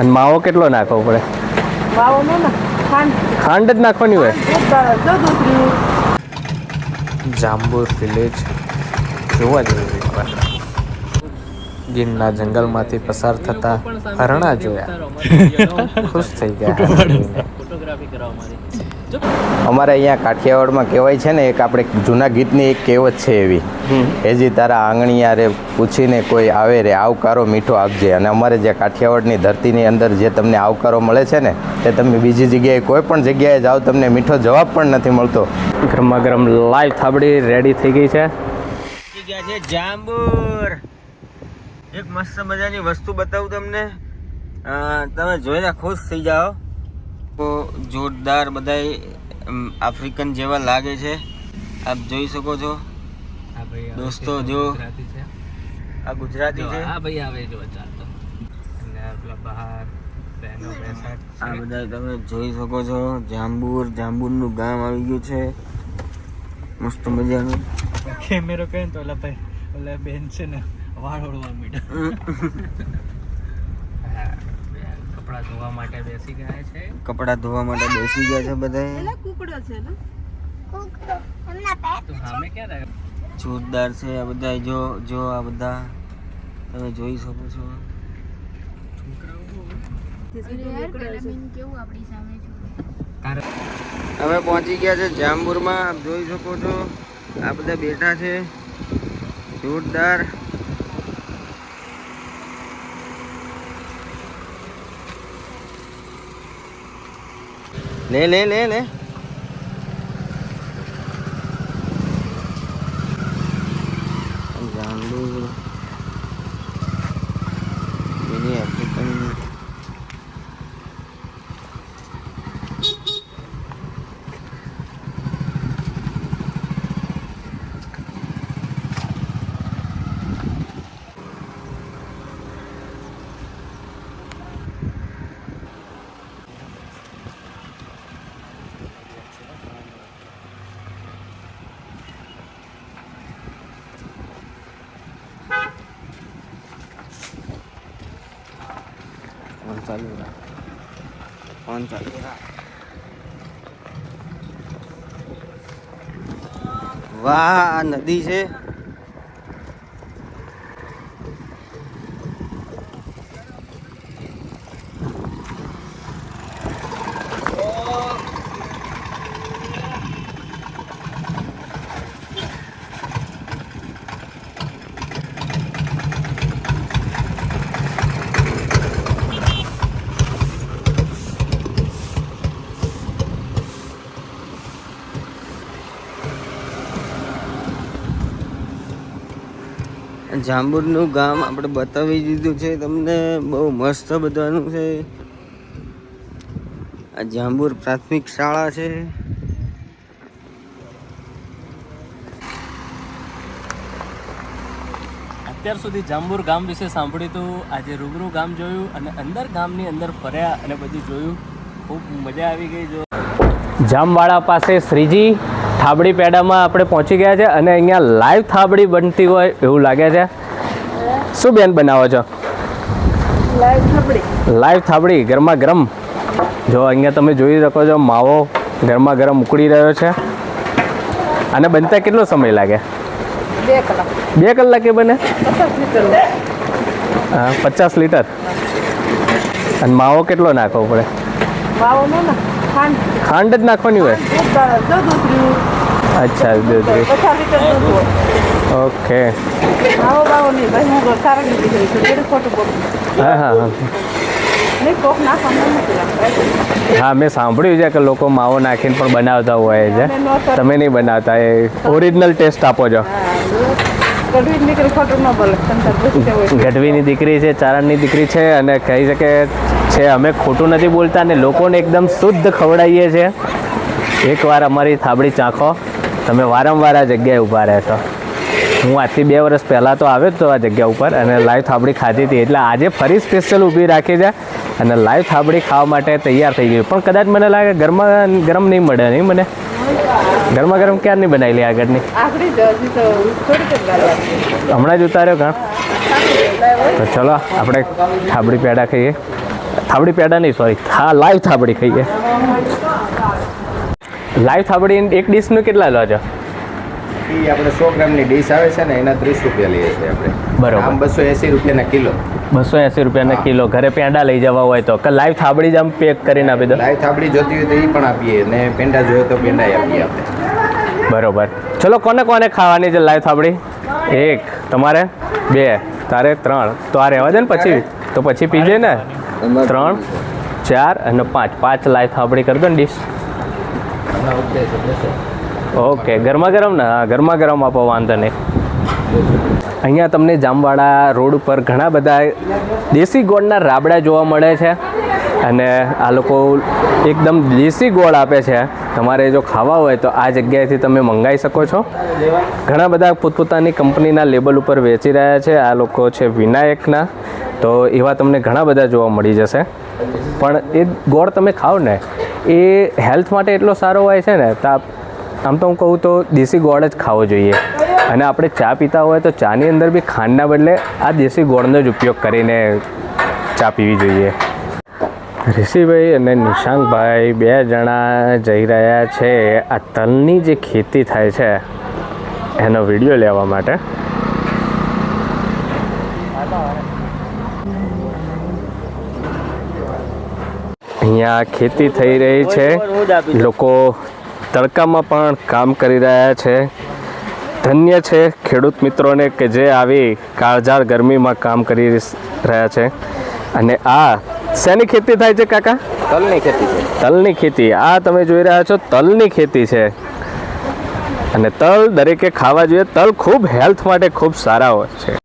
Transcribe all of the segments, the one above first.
અને માવો કેટલો નાખવો પડે? ખાંડ. ખાંડ જ નાખવાની હોય? જાંબુર વિલેજ જોવા જેવું એકવાર ગીરના જંગલમાંથી પસાર થતા હરણા જોયા. ખુશ થઈ ગયા. હરણ જોઈને. અમારે અહીંયા કાઠિયાવાડમાં કહેવાય છે ને એક આપણે જૂના ગીતની એક કહેવત છે એવી. એજી તારા આંગણિયા રે પૂછીને કોઈ આવે રે આવકારો મીઠો આપજે. અને અમારે જે કાઠિયાવાડની ધરતીની અંદર જે તમને આવકારો મળે છે ને તે તમે બીજી જગ્યાએ કોઈ પણ જગ્યાએ જાઓ તમને મીઠો જવાબ પણ નથી મળતો. ગરમા ગરમ લાઈવ થાબડી રેડી થઈ ગઈ છે. જાંબુર. એક મસ્ત મજાની વસ્તુ બતાવું તમને. તમે જોઈને ખુશ થઈ જાઓ. તો જોરદાર બધાય આફ્રિકન જેવા લાગે છે. આપ જોઈ શકો છો. દોસ્તો જો. આ ગુજરાતી છે. હા ભાઈ આવે જો ચાલતો બહાર આ બધા તમે જોઈ શકો છો. જાંબુર જાંબુરનું ગામ આવી ગયું છે. મસ્ત મજાનું. કેમેરો કહે તો ઓલા ભાઈ ઓલા બેન છે ને વાળ ઓળવા મીઠા કપડા ધોવા માટે બેસી ગયા છે. કપડા ધોવા માટે બેસી ગયા છે બધા. એટલે કુકડો છે ને? તો સામે કે રહે જોરદાર છે આ બધા જો જો આ બધા. તમે જોઈ શકો છો. અમે પહોંચી ગયા છે જામપુરમાં આપ જોઈ શકો છો. આ બધા બેઠા છે. જોરદાર. લે લે લે લે જાંબુર મિની આફ્રિકન ફોન ચાલુ રાખ ફોન ચાલુ વાહ આ નદી છે. જાંબુરનું ગામ આપણે બતાવી દીધું છે તમને બહુ મસ્ત બધાનું છે. આ જાંબુર પ્રાથમિક શાળા છે. અત્યાર સુધી જાંબુર ગામ વિશે સાંભળ્યું હતું. આજે રૂબરૂ ગામ જોયું અને અંદર ગામની અંદર ફર્યા અને બધું જોયું. ખૂબ મજા આવી ગઈ જો. જામવાડા પાસે શ્રીજી થાબડી પેડામાં આપણે પહોંચી ગયા છે અને અહીંયા લાઈવ થાબડી બનતી હોય એવું લાગે છે. શું બેન બનાવો છો? લાઈવ થાબડી. ગરમા ગરમ. જો અહીંયા તમે જોઈ શકો છો માવો ગરમા ગરમ ઉકળી રહ્યો છે. અને બનતા કેટલો સમય લાગે? બે કલાક. બે કલાકે બને? હા, પચાસ લીટર. અને માવો કેટલો નાખવો પડે? માવો ના ખાંડ. ખાંડ જ નાખવાની હોય? અચ્છા દૂધ ઓકે. હું હા હા મેં સાંભળ્યું છે કે લોકો માવો નાખીને પણ બનાવતા હોય છે. તમે નહીં બનાવતા એ ઓરિજિનલ ટેસ્ટ આપો છો. ગઢવીની દીકરી છે ચારણની દીકરી છે અને કહી શકે છે. અમે ખોટું નથી બોલતા અને લોકોને એકદમ શુદ્ધ ખવડાવીએ છીએ. એકવાર અમારી થાબડી ચાખો. તમે વારંવાર આ જગ્યાએ ઊભા રહેશો હું આજથી બે વર્ષ પહેલાં તો આવ્યો જ તો આ જગ્યા ઉપર અને લાઈવ થાબડી ખાધી હતી. એટલે આજે ફરી સ્પેશિયલ ઊભી રાખી છે અને લાઈવ થાબડી ખાવા માટે તૈયાર થઈ ગયું પણ કદાચ મને લાગે ગરમા ગરમ નહીં મળે નહીં મને? ગરમા ગરમ ક્યારની બનાવેલી આગળની? હમણાં જ ઉતાર્યો ઘણ તો ચલો આપણે થાબડી પેડા ખાઈએ. થાબડી પેડા નહીં સોરી હા લાઈવ થાબડી ખાઈએ. લાઈવ થાબડી એક ડીશનું કેટલા લો છો આપણે સો ગ્રામની ડીશ આવે છે ને એના ત્રીસ રૂપિયા લઈએ છીએ આપણે. બરોબર. બસો એંસી રૂપિયાના કિલો. બસો એંસી રૂપિયાના કિલો. ઘરે પેંડા લઈ જવા હોય તો. કે લાઈવ થાબડી જ આમ પેક કરીને આપી દો. લાઈવ થાબડી જોતી હોય તો એ પણ આપીએ. ને પેંડા જોઈએ તો પેંડા આપીએ આપણે. બરોબર. ચલો કોને કોને ખાવાની છે લાઈવ થાબડી? એક તમારે? બે તારે ત્રણ. તો આ રહેવા દે ને પછી. તો પછી પીજે ને? ત્રણ, ચાર અને પાંચ. પાંચ લાઈફ થાબડી કરી દો ને ડીશ ઓકે ગરમા ગરમ ને? હા ગરમા ગરમ આપો, વાંધો નહીં. અહીંયા તમને જામવાડા રોડ ઉપર ઘણા બધા દેશી ગોળના રાબડા જોવા મળે છે. અને આ લોકો એકદમ દેશી ગોળ આપે છે. તમારે જો ખાવા હોય તો આ જગ્યાએથી તમે મંગાવી શકો છો. ઘણા બધા પોતપોતાની કંપનીના લેબલ ઉપર વેચી રહ્યા છે. આ લોકો છે વિનાયકના. તો એવા તમને ઘણા બધા જોવા મળી જશે. પણ એ ગોળ તમે ખાઓ ને, એ હેલ્થ માટે એટલો સારો હોય છે ને, તો આમ તો હું કહું તો દેશી ગોળ જ ખાવો જોઈએ. અને આપણે ચા પીતા હોય તો ચાની અંદર બી ખાંડના બદલે આ દેશી ગોળનો જ ઉપયોગ કરીને ચા પીવી જોઈએ. ઋષિભાઈ અને નિશાંકભાઈ બે જણા જઈ રહ્યા છે. આ તલની જે ખેતી થાય છે, એનો વીડિયો લેવા માટે. અહીંયા ખેતી થઈ રહી છે. લોકો તડકામાં પણ કામ કરી રહ્યા છે. ધન્ય છે ખેડૂત મિત્રોને કે જે આવી કાળઝાળ ગરમીમાં કામ કરી રહ્યા છે. અને આ શેની ખેતી થાય છે કાકા? તલની ખેતી છે. તલની ખેતી. આ તમે જોઈ રહ્યા છો તલની ખેતી છે. અને તલ દરેકે ખાવા જોઈએ. તલ ખૂબ હેલ્થ માટે ખૂબ સારા હોય છે.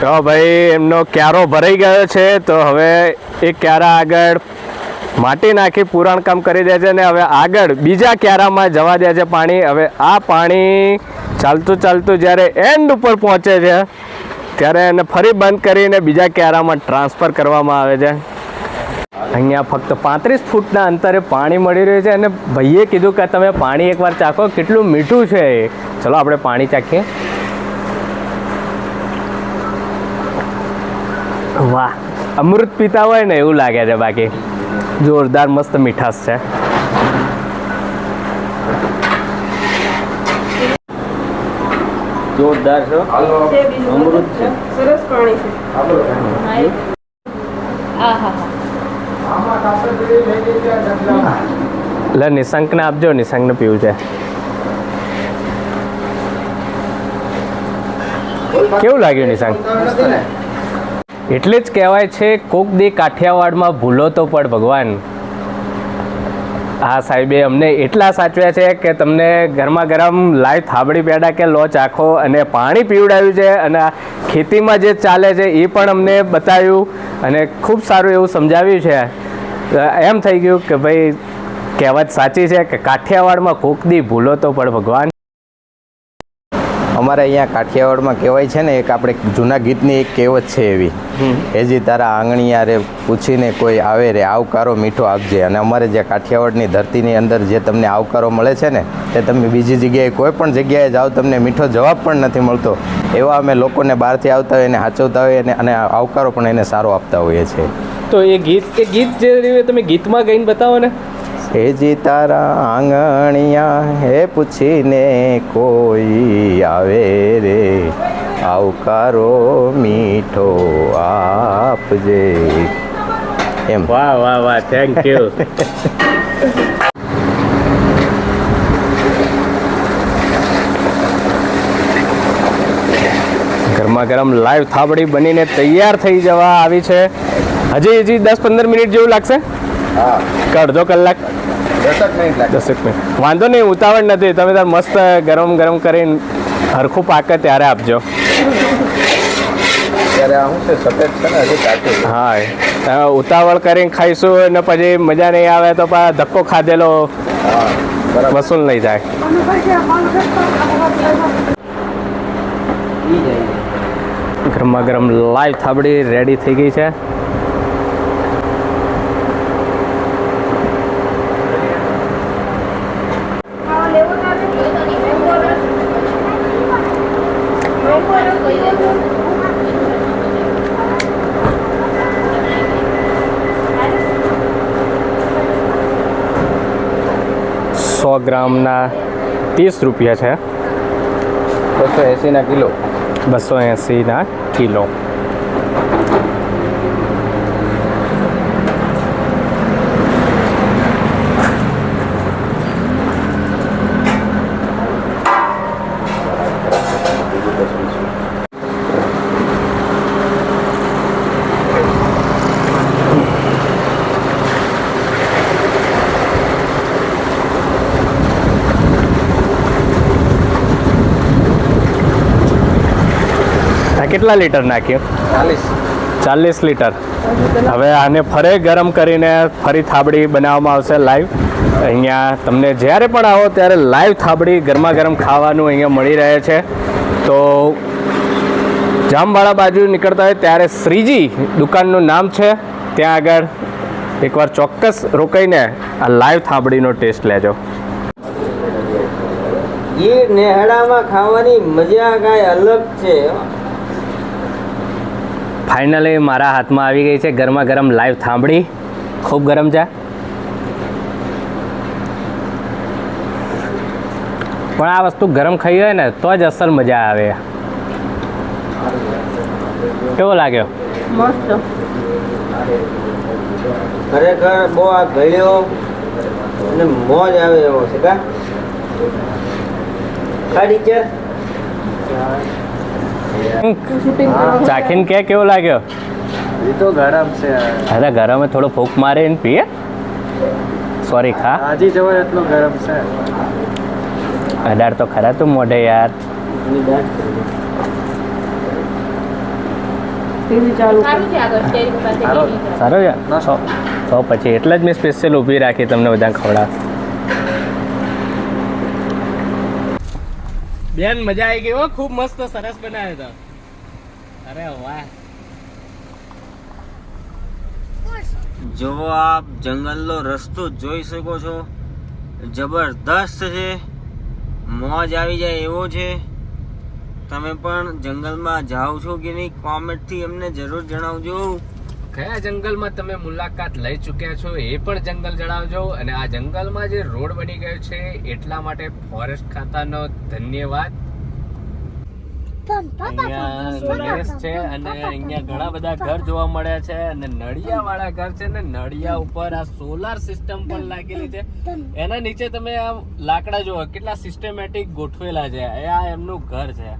તો ભાઈ એમનો ક્યારો ભરાઈ ગયો છે તો હવે એ ક્યારા આગળ માટી નાખી પુરાણ કામ કરી દે છે અને હવે આગળ બીજા ક્યારામાં જવા દે છે પાણી. હવે આ પાણી ચાલતું ચાલતું જ્યારે એન્ડ ઉપર પહોંચે છે ત્યારે એને ફરી બંધ કરીને બીજા ક્યારામાં ટ્રાન્સફર કરવામાં આવે છે. અહીંયા ફક્ત પાંત્રીસ ફૂટના અંતરે પાણી મળી રહ્યું છે અને ભાઈએ કીધું કે તમે પાણી એકવાર ચાખો કેટલું મીઠું છે એ. ચલો આપણે પાણી ચાખીએ. વાહ અમૃત પીતા હોય ને એવું લાગે છે બાકી. જોરદાર મસ્ત મીઠાશ છે. જોરદાર છે અમૃત છે. સરસ પાણી છે. આહા હા એટલે નિશંકને આપજો નિશંકને પીવું છે. કેવું લાગ્યું નિશંક એટલે જ કહેવાય છે, કોક દી કાઠિયાવાડમાં ભૂલો તો પણ ભગવાન. હા, સાહેબે અમને એટલા સાચવ્યા છે કે તમને ગરમા ગરમ લાઈવ થાબડી પેડા કે લો ચાખો અને પાણી પીવડાવ્યું છે અને ખેતીમાં જે ચાલે છે એ પણ અમને બતાવ્યું અને ખૂબ સારું એવું સમજાવ્યું છે. એમ થઈ ગયું કે ભાઈ કહેવત સાચી છે કે કાઠિયાવાડમાં કોકદી ભૂલો તો પણ ભગવાન. અમારે અહીંયા કાઠિયાવાડમાં કહેવાય છે ને એક આપણે જૂના ગીતની એક કહેવત છે એવી. એજી તારા આંગણિયા રે પૂછીને કોઈ આવે રે આવકારો મીઠો આપજે. અને અમારે જે કાઠિયાવાડની ધરતીની અંદર જે તમને આવકારો મળે છે ને તે તમે બીજી જગ્યાએ કોઈ પણ જગ્યાએ જાઓ તમને મીઠો જવાબ પણ નથી મળતો. એવા અમે લોકોને બહારથી આવતા હોય એને સાચવતા હોઈએ અને અને આવકારો પણ એને સારો આપતા હોઈએ છીએ. તો એ ગીત એ ગીત જે તમે ગીતમાં ગઈને બતાવો ને. એજી તારા આંગણિયા હે પૂછીને કોઈ આવે રે. આવકારો મીઠો આપજે. એમ. વાહ વાહ વાહ થેન્ક યુ ગરમા ગરમ લાઈવ થાબડી બનીને તૈયાર થઈ જવા આવી છે. હજી હજી દસ પંદર મિનિટ જેવું લાગશે? હા. કે અડધો કલાક દસક મિનિટ વાંધો નહીં ઉતાવળ નથી. તમે તાર મસ્ત ગરમ ગરમ કરીને હરખું પાકે ત્યારે આપજો. હા ઉતાવળ કરીને ખાઈશું અને પછી મજા નહીં આવે તો પા ધક્કો ખાધેલો વસૂલ નહીં થાય. ગરમા ગરમ લાઈવ થાબડી રેડી થઈ ગઈ છે. ગ્રામના ત્રીસ રૂપિયા છે. બસો એંસીના કિલો. બસો એંસીના કિલો. કેટલા લીટર નાખ્યું ચાલીસ. ચાલીસ લીટર. હવે આને ફરે ગરમ કરીને ફરી થાબડી બનાવવામાં આવશે લાઈવ અહીંયા તમને જ્યારે પણ આવો ત્યારે લાઈવ થાબડી ગરમા ગરમ ખાવાનું અહીંયા મળી રહે છે. તો જામવાળા બાજુ નીકળતા હોય ત્યારે શ્રીજી દુકાનનું નામ છે. ત્યાં આગળ એકવાર ચોક્કસ રોકાઈને આ લાઈવ થાબડીનો ટેસ્ટ લેજો. એ નેહડામાં ખાવાની મજા કાંઈ અલગ છે. ફાઇનલી મારા હાથમાં આવી ગઈ છે ગરમા ગરમ લાઈવ થાંભળી. ખૂબ ગરમ છે. પણ આ વસ્તુ ગરમ ખાઈ હોય ને તો જ અસલ મજા આવે. કેવો લાગ્યો? મસ્ત. ખરેખર બહુ આ ગયો અને મોજ આવે એવો છે કા? હા ટીચર ચાખીને કે કેવો લાગ્યો? એ તો ગરમ છે અરે ગરમે થોડો ફૂંક મારીને પીએ. સોરી ખા. હાજી જવાય એટલો ગરમ છે. અઢાર તો ખરા તું મોઢે યાર. સારું તો પછી એટલે જ મેં સ્પેશિયલ ઊભી રાખી તમને બધા ખવડા બેન મજા આવી ગઈ હો. ખૂબ મસ્ત સરસ બનાવ્યો અરે વાહ જો આપ જંગલનો રસ્તો જોઈ શકો છો, જબરદસ્ત છે, મોજ આવી જાય એવો છે. તમે પણ જંગલમાં જાઓ છો કે નહીં, કોમેન્ટથી અમને જરૂર જણાવજો. કયા જંગલમાં તમે મુલાકાત લઈ ચૂક્યા છો એ પણ જંગલ જણાવજો અને આ જંગલમાં જે રોડ બની ગયો છે એટલા માટે ફોરેસ્ટ ખાતાનો ધન્યવાદ. છે અને અહીંયા ઘણા બધા ઘર જોવા મળ્યા છે અને નળિયા વાળા ઘર છે ને નળિયા ઉપર આ સોલાર સિસ્ટમ પણ લાગેલી છે. એના નીચે તમે આ લાકડા જુઓ કેટલા સિસ્ટમેટિક ગોઠવેલા છે. એ આ એમનું ઘર છે.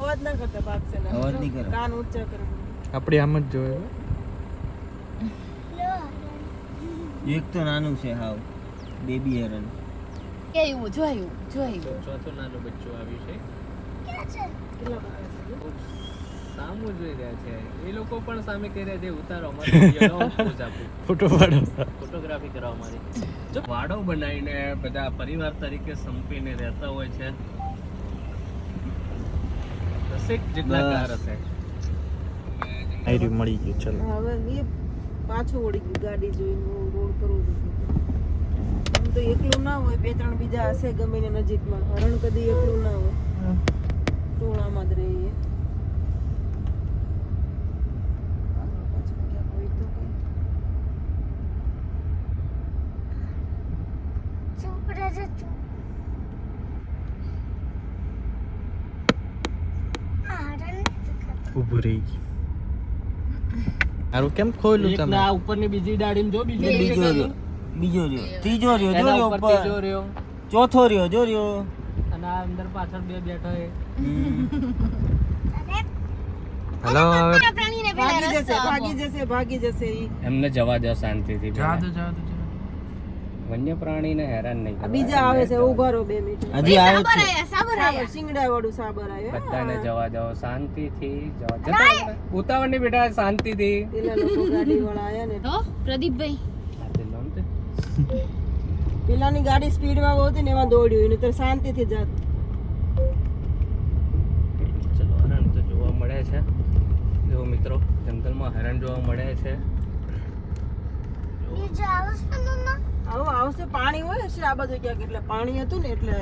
અવાજ ના કરતા ભાગશે ના. અવાજ નહીં કરો. કાન ઊંચા કરો. આપણી આમ જ જોયો એક તો નાનું છે હાવ. બેબી હેરન કેવું જોયું જોયું. ચોથું નાનું બચ્ચું આવ્યું છે. સામું જોઈ રહ્યા છે. એ લોકો પણ સામે કહી રહ્યા છે ઉતારો. ફોટો પાડો. ફોટોગ્રાફી કરવા મારી. જો વાડો બનાવીને બધા પરિવાર તરીકે સંપીને રહેતા હોય છે. દસેક જેટલા. કાર હશે. આયરી મળી ગયું ચલો. હવે એ પાછું ઓડી ગયું ગાડી જોઈને રોડ પર. આમ તો એકલું ના હોય બે ત્રણ બીજા હશે ગમે ને નજીકમાં. હરણ કદી એકલું ના હોય. ટોળામાં જ રહીએ. ઊભું રહી ગયું. સારું કેમ ખોયલું તમે? ના ઉપરની બીજી ડાળીમાં જો બીજી બીજો બીજો રહ્યો. ત્રીજો રહ્યો. જો રહ્યો ત્રીજો રહ્યો. ચોથો રહ્યો. જો રહ્યો. અને આ અંદર પાછળ બે બેઠો એ. હેલો ભાગી જશે ભાગી જશે ભાગી જશે એમને જવા દો શાંતિથી જવા દો જવા દો વન્ય પ્રાણીને હેરાન નહીં આ કરવા. બીજા આવે છે ઊભા રહો બે મિનિટ. હજી આવે છે. સાબર સાબર. શિંગડા વાળું સાબર આવ્યો. બધાને જવા દો શાંતિથી જવા જતા ઉતાવળની બેટા શાંતિથી. પેલા લોકો ગાડી વાળા આયા ને. તો પ્રદીપભાઈ. પેલાની ગાડી સ્પીડમાં બહુ હતી ને એમાં દોડ્યું એને તો શાંતિથી જાત. ચલો હરણ તો જોવા મળે છે. જો મિત્રો જંગલમાં હરણ જોવા મળે છે. આવું આવશે પાણી હોય છે આ બધું ક્યાંક એટલે પાણી હતું ને એટલે.